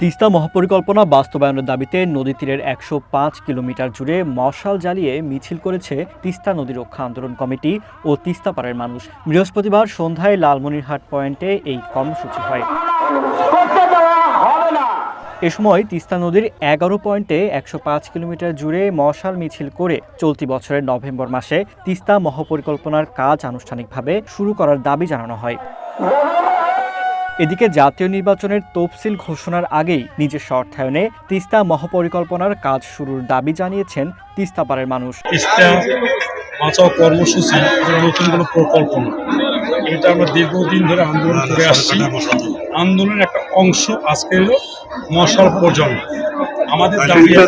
তিস্তা মহাপরিকল্পনা বাস্তবায়নের দাবিতে নদী তীরের একশো পাঁচ কিলোমিটার জুড়ে মশাল জ্বালিয়ে মিছিল করেছে তিস্তা নদী রক্ষা আন্দোলন কমিটি ও তিস্তাপাড়ের মানুষ। বৃহস্পতিবার সন্ধ্যায় লালমনিরহাট পয়েন্টে এই কর্মসূচি হয়। এ সময় তিস্তা নদীর এগারো পয়েন্টে একশো পাঁচ কিলোমিটার জুড়ে মশাল মিছিল করে চলতি বছরের নভেম্বর মাসে তিস্তা মহাপরিকল্পনার কাজ আনুষ্ঠানিকভাবে শুরু করার দাবি জানানো হয়। এদিকে জাতীয় নির্বাচনের তফসিল ঘোষণার আগেই নিজের অর্থায়নে তিস্তা মহাপরিকল্পনার কাজ শুরুর দাবি জানিয়েছেন তিস্তাপাড়ের মানুষ। তিস্তা বাঁচাও কর্মসূচি নতুন কোনো প্রকল্প না। এটা আমরা দীর্ঘদিন ধরে আন্দোলন করে আসছি। আন্দোলনের একটা অংশ আজকে হলো মশাল প্রজন্ম আমাদের তিস্তা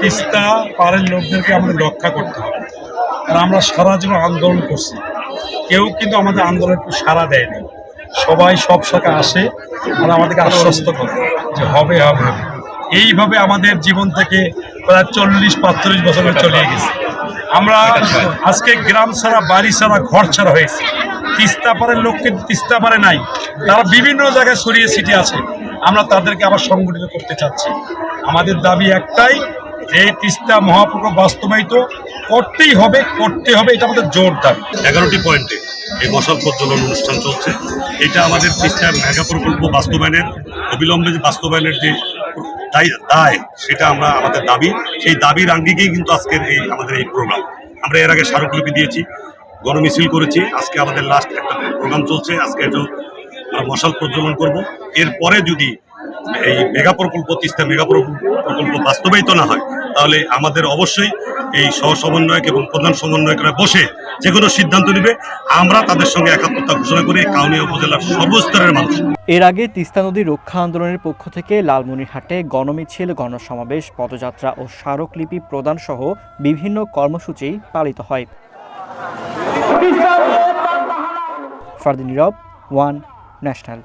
তিস্তা পাড়ের লোকদেরকে আমাদের রক্ষা করতে হবে। আর আমরা সারা জীবন আন্দোলন করছি। কেউ কিন্তু আমাদের আন্দোলনে একটু সাড়া দেয়নি সবাই সব শাখা আসে আর আমাদেরকে আশ্বস্ত করে যে হবে হবে। এইভাবে আমাদের জীবন থেকে প্রায় চল্লিশ, পাঁচচল্লিশ বছর চলে গেছে। আমরা আজকে গ্রাম ছাড়া, বাড়ি ছাড়া, ঘর ছাড়া হয়েছে। তিস্তা পাড়ের লোক কিন্তু তিস্তা পারে নাই। তারা বিভিন্ন জায়গায় ছড়িয়ে ছিটিয়ে আছে। আমরা তাদেরকে আবার সংগঠিত করতে চাচ্ছি। আমাদের দাবি একটাই যে তিস্তা মহাপ্রকল্প বাস্তবায়িত করতেই হবে, করতে হবে, এটা আমাদের জোর দাবি। এগারোটি পয়েন্টে এই মশাল প্রজ্বলন অনুষ্ঠান চলছে। এটা আমাদের তিস্তা মেগা প্রকল্প বাস্তবায়নের, অবিলম্বে যে বাস্তবায়নের যে দায় দায়, সেটা আমরা আমাদের দাবি। সেই দাবির আঙ্গিকেই কিন্তু আজকের এই, আমাদের এই প্রোগ্রাম। আমরা এর আগে স্মারকলিপি দিয়েছি, গণমিছিল করেছি, আজকে আমাদের লাস্ট একটা প্রোগ্রাম চলছে। আজকে এটা আমরা মশাল প্রজ্বলন করব। এরপরে যদি এই মেগা প্রকল্প, তিস্তা মেগা প্রকল্প বাস্তবায়িত না হয়, তাহলে আমাদের অবশ্যই এই সহ সমন্বয়ক এবং প্রধান সমন্বয়করা বসে যে কোনো সিদ্ধান্ত নেবে, আমরা তাদের সঙ্গে একাত্মতা ঘোষণা করে কাউনিয়া উপজেলার সর্বস্তরের মানুষ। এর আগে তিস্তা নদী রক্ষা আন্দোলনের পক্ষ থেকে লালমনিরহাটে গণমিছিল, গণসমাবেশ, পদযাত্রা ও স্মারকলিপি প্রদান সহ বিভিন্ন কর্মসূচি পালিত হয়। Fardin Nirob, one national.